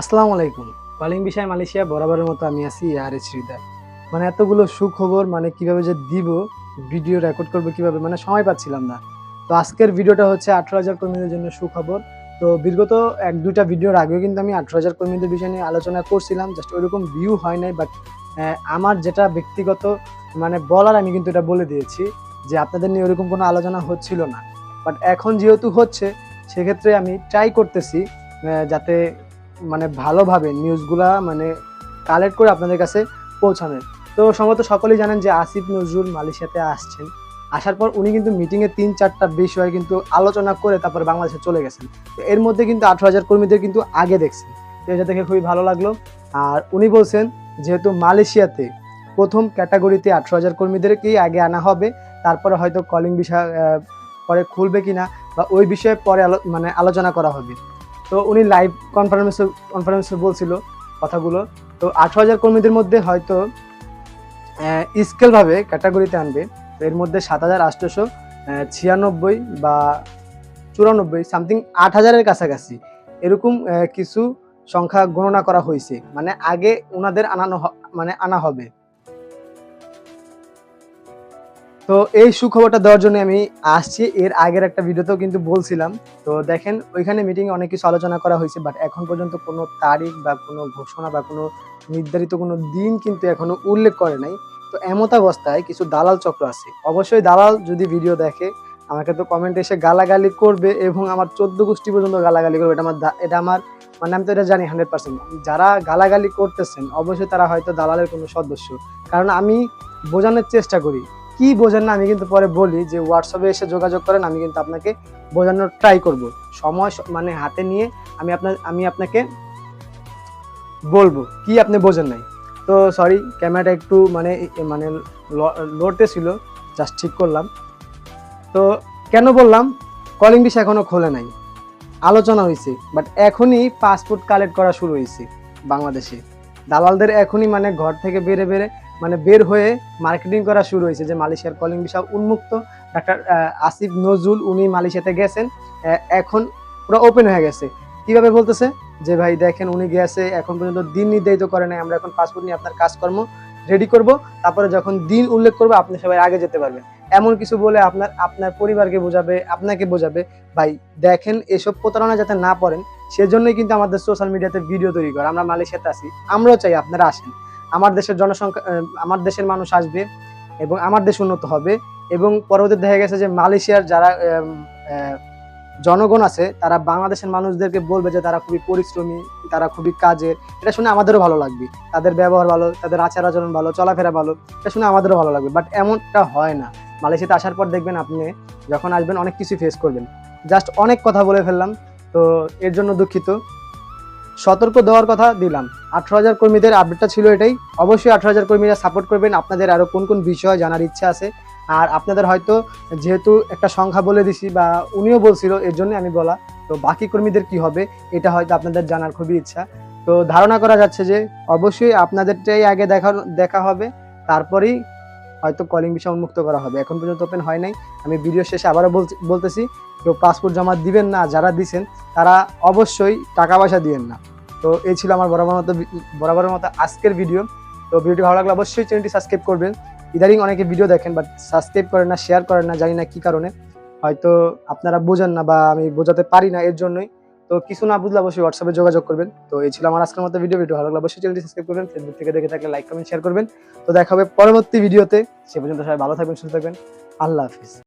আসসালামু আলাইকুম। কলিং বিষয় মালয়েশিয়া বরাবরের মতো আমি আছি ইয়ারে শ্রীদার। মানে এতগুলো সুখবর মানে কীভাবে যে দিব, ভিডিও রেকর্ড করব কীভাবে মানে সময় পাচ্ছিলাম না। তো আজকের ভিডিওটা হচ্ছে আঠারো হাজার কর্মীদের জন্য সুখবর। তো বিগত এক দুইটা ভিডিওর আগেও কিন্তু আমি আঠারো হাজার কর্মীদের বিষয় নিয়ে আলোচনা করছিলাম জাস্ট ওইরকম ভিউ হয় নাই বাট আমার যেটা ব্যক্তিগত মানে বলার আমি কিন্তু এটা বলে দিয়েছি, যে আপনাদের নিয়ে ওরকম কোনো আলোচনা হচ্ছিল না। বাট এখন যেহেতু হচ্ছে, সেক্ষেত্রে আমি ট্রাই করতেছি যাতে মানে ভালোভাবে নিউজগুলা মানে কালেক্ট করে আপনাদের কাছে পৌঁছানোর। তো সম্ভবত সকলেই জানেন যে আসিফ নজরুল মালয়েশিয়াতে আসছেন। আসার পর উনি কিন্তু মিটিংয়ে তিন চারটা বিষয় কিন্তু আলোচনা করে তারপর বাংলাদেশে চলে গেছেন। তো এর মধ্যে কিন্তু আঠারো হাজার কর্মীদের কিন্তু আগে দেখছেন। তো এটা দেখে খুবই ভালো লাগল। আর উনি বলছেন, যেহেতু মালয়েশিয়াতে প্রথম ক্যাটাগরিতে আঠারো হাজার কর্মীদেরকেই আগে আনা হবে, তারপরে হয়তো কলিং বিষয় পরে খুলবে কিনা বা ওই বিষয়ে পরে মানে আলোচনা করা হবে। তো উনি লাইভ কনফারেন্সে কনফারেন্সে বলছিল কথাগুলো। তো আঠারো হাজার কর্মীদের মধ্যে হয়তো স্কেলভাবে ক্যাটাগরিতে আনবে। এর মধ্যে সাত হাজার আটশোশো ছিয়ানব্বই বা চুরানব্বই সামথিং আট হাজারের কাছাকাছি। এরকম কিছু সংখ্যা গণনা করা হয়েছে। মানে আগে ওনাদের আনানো মানে আনা হবে। তো এই সুখবরটা দেওয়ার জন্য আমি আসছি। এর আগের একটা ভিডিওতেও কিন্তু বলছিলাম। তো দেখেন, ওইখানে মিটিংয়ে অনেক কিছু আলোচনা করা হয়েছে বাট এখন পর্যন্ত কোনো তারিখ বা কোনো ঘোষণা বা কোনো নির্ধারিত কোনো দিন কিন্তু এখনও উল্লেখ করে নাই। তো এমত অবস্থায় কিছু দালাল চক্র আছে। অবশ্যই দালাল যদি ভিডিও দেখে, আমাকে তো কমেন্টে এসে গালাগালি করবে এবং আমার চোদ্দ গোষ্ঠী পর্যন্ত গালাগালি করবে, এটা আমার এটা আমার মানে আমি তো এটা জানি হান্ড্রেড পার্সেন্ট যারা গালাগালি করতেছেন, অবশ্যই তারা হয়তো দালালের কোনো সদস্য। কারণ আমি বোঝানোর চেষ্টা করি কি বোঝেন না, আমি কিন্তু পরে বলি যে হোয়াটসঅ্যাপে এসে যোগাযোগ করেন, আমি কিন্তু আপনাকে বোঝানোর ট্রাই করব। সময় মানে হাতে নিয়ে আমি আপনার, আমি আপনাকে বলব, কি আপনি বোঝেন নাই। তো সরি ক্যামেরাটা একটু মানে মানে লোডতে ছিল জাস্ট ঠিক করলাম। তো কেন বললাম কলিং ডিশ এখনও খোলে নাই। আলোচনা হয়েছে বাট এখনই পাসপোর্ট কালেক্ট করা শুরু হয়েছে বাংলাদেশে। দালালদের এখনই মানে ঘর থেকে বেরে বেরে মানে বের হয়ে মার্কেটিং করা শুরু হয়েছে যে মালয়েশিয়ার কলিং ভিসা উন্মুক্ত। ডাক্তার আসিফ নজরুল, উনি মালয়েশিয়াতে গেছেন। এখন পুরো ওপেন হয়ে গেছে। কীভাবে বলতেছে? যে ভাই দেখেন উনি গেছে, এখন পর্যন্ত দিন নির্ধারিত করে নাই, আমরা এখন পাসপোর্ট নিয়ে আপনার কাজকর্ম রেডি করব। তারপরে যখন দিন উল্লেখ করব, আপনি সবাই আগে যেতে পারবেন। এমন কিছু বলে আপনার আপনার পরিবারকে বোঝাবে, আপনাকে বোঝাবে, ভাই দেখেন এসব প্রতারণা যাতে না পড়েন, সেজন্যই কিন্তু আমাদের সোশ্যাল মিডিয়াতে ভিডিও তৈরি করা। আমরা মালয়েশিয়াতে আছি, আমরাও চাই আপনারা আসেন। আমার দেশের জনসংখ্যা আমার দেশের মানুষ আসবে এবং আমার দেশ উন্নত হবে। এবং পরবর্তী দেখা গেছে যে মালয়েশিয়ার যারা জনগণ আছে, তারা বাংলাদেশের মানুষদেরকে বলবে যে তারা খুবই পরিশ্রমী, তারা খুবই কাজের। এটা শুনে আমাদেরও ভালো লাগবে। তাদের ব্যবহার ভালো, তাদের আচার আচরণ ভালো, চলাফেরা ভালো, এটা শুনে আমাদেরও ভালো লাগবে। বাট এমনটা হয় না। মালয়েশিয়াতে আসার পর দেখবেন আপনি যখন আসবেন, অনেক কিছু ফেস করবেন। জাস্ট অনেক কথা বলে ফেললাম, তো এর জন্য দুঃখিত। সতর্ক দেওয়ার কথা দিলাম। আঠারো হাজার কর্মীদের আপডেটটা ছিল এটাই। অবশ্যই আঠারো হাজার কর্মীরা সাপোর্ট করবেন। আপনাদের আরও কোন কোন বিষয় জানার ইচ্ছা আছে। আর আপনাদের হয়তো যেহেতু একটা সংখ্যা বলে দিছি বা উনিও বলছিল, এর জন্য আমি বলা। তো বাকি কর্মীদের কি হবে, এটা হয়তো আপনাদের জানার খুবই ইচ্ছা। তো ধারণা করা যাচ্ছে যে অবশ্যই আপনাদেরটাই আগে দেখা দেখা হবে। তারপরেই হয়তো কলিং বিষয় উন্মুক্ত করা হবে। এখন পর্যন্ত ওপেন হয় নাই। আমি ভিডিও শেষে আবারও বলতে- বলতেছি, কেউ পাসপোর্ট জমা দিবেন না, যারা দিছেন, তারা অবশ্যই টাকা পয়সা দিবেন না। তো এই ছিল আমার বরাবর মতো বরাবরের মতো আজকের ভিডিও তো ভিডিওটি ভালো লাগলে অবশ্যই চ্যানেলটি সাবস্ক্রাইব করবেন। ইদারিং অনেকে ভিডিও দেখেন বাট সাবস্ক্রাইব করেন না শেয়ার করেন না, জানি না কী কারণে। হয়তো আপনারা বোঝেন না বা আমি বোঝাতে পারি না এর জন্যই। তো কিছু না বুঝলে অবশ্যই হোয়াটসঅ্যাপে যোগাযোগ করবেন। তো এই ছিল আমার আজকের মতো ভিডিও ভিডিও ভালো লাগলে অবশ্যই চ্যানেলটি সাবস্ক্রাইব করবেন। ফেসবুক থেকে দেখে থাকলে লাইক কমেন্ট শেয়ার করবেন। তো দেখা হবে পরবর্তী ভিডিওতে সে পর্যন্ত সবাই ভালো থাকবেন, সুস্থ থাকবেন। আল্লাহ হাফিজ।